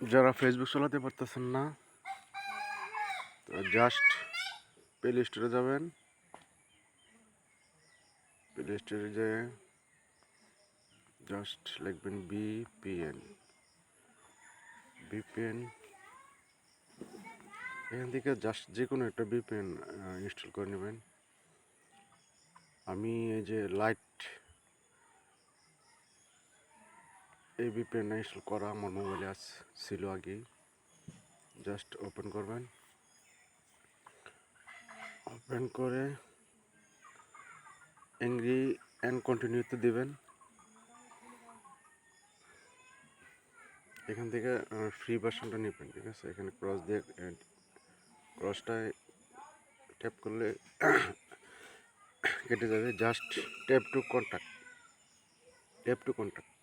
যারা ফেসবুক চালাতে পারতেছেন না জাস্ট প্লে স্টোরে যাবেন। প্লে স্টোরে যে জাস্ট লিখবেন বিপিএন বিপিএন এখান থেকে জাস্ট যে কোনো একটা বিপিএন ইনস্টল করে নেবেন। আমি এই যে লাইট এই বিপিএন ইনস্টল করা আমার মোবাইলে আস ছিল আগে। জাস্ট ওপেন করবেন। ওপেন করে এংরি অ্যান্ড কন্টিনিউতে দেবেন। এখান থেকে ফ্রি ভার্সনটা নেবেন, ঠিক আছে? এখানে ক্রস দিয়ে ক্রসটায় ট্যাপ করলে কেটে যাবে। Just tap to contact tap to contact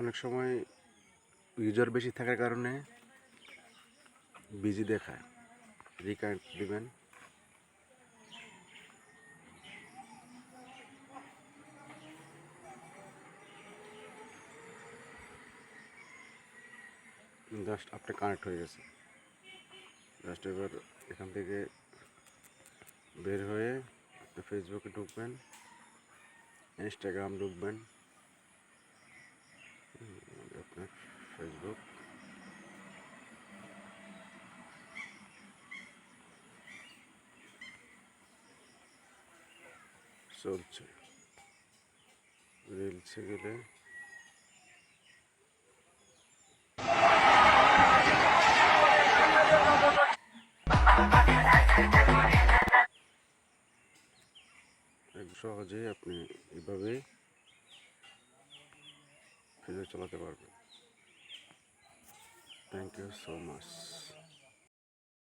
অনেক সময় ইউজার বেশি থাকার কারণে বিজি দেখায়। রিকানেক্ট দিবেন জাস্ট আপনি কানেক্ট হয়ে গেছে। জাস্ট এবার এখান থেকে বের হয়ে ফেসবুকে ঢুকবেন ইনস্টাগ্রাম ঢুকবেন। চলছে। রিলসে গেলে। এক সহজেই আপনি এভাবে ফিরে চালাতে পারবেন। Thank you so much